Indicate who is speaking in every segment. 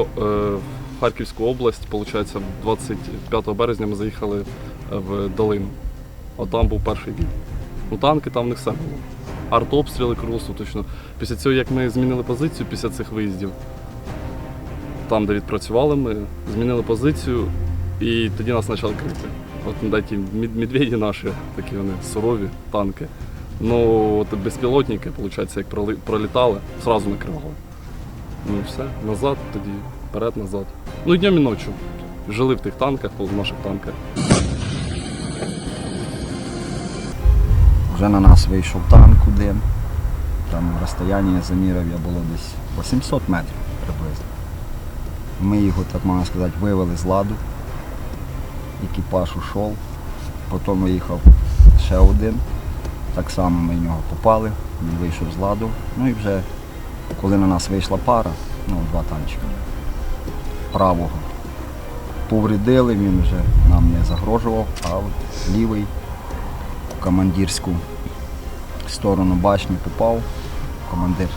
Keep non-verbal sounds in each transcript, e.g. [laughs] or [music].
Speaker 1: Е, Харківську область, виходить, 25 березня ми заїхали в долину. От там був перший бій. Ну, танки там них все було. Артобстріли круглосуточно. Після цього, як ми змінили позицію після цих виїздів, там, де відпрацювали ми, змінили позицію і тоді нас почали крити. От де ті медведі наші, такі вони сурові танки. Ну, от безпілотники, виходить, як пролітали, одразу накривали. Ну і все, назад тоді, вперед, назад. Ну днем і ночі. Жили в тих танках, в наших танках.
Speaker 2: Вже на нас вийшов танк один. Там розстояння заміряв я було десь 800 метрів приблизно. Ми його, так можна сказати, вивели з ладу. Екіпаж ушов. Потім виїхав ще один. Так само ми в нього попали, він вийшов з ладу. Ну і вже коли на нас вийшла пара, ну, два танчика правого. Повредили, він вже нам не загрожував, а от лівий в командирську сторону башні попав. Командир,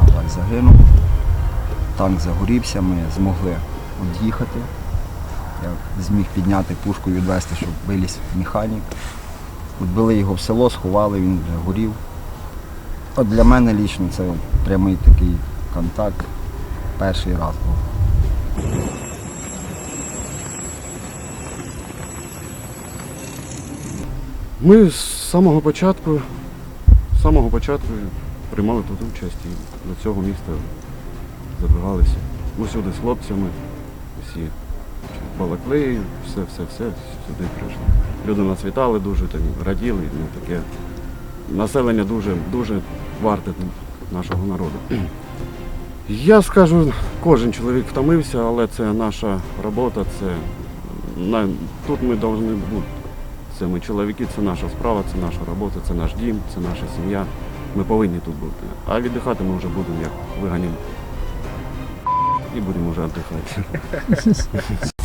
Speaker 2: на жаль, загинув. Танк загорівся, ми змогли від'їхати. Я зміг підняти пушку і відвести, щоб виліз механік. Відвели його в село, сховали, він вже горів. От для мене лічно це прямий такий контакт перший раз був.
Speaker 3: Ми з самого початку, з самого початку приймали тут участь і до цього міста забивалися. Ми сюди з хлопцями, всі балакли, все, все, все сюди прийшли. Люди нас вітали дуже, там, раділи, ну таке. Населення дуже, дуже варте нашого народу. [clears throat] Я скажу, кожен чоловік втомився, але це наша робота, це тут ми повинні бути. Це ми чоловіки, це наша справа, це наша робота, це наш дім, це наша сім'я. Ми повинні тут бути. А віддихати ми вже будемо як виганім. І будемо вже віддихати. [laughs]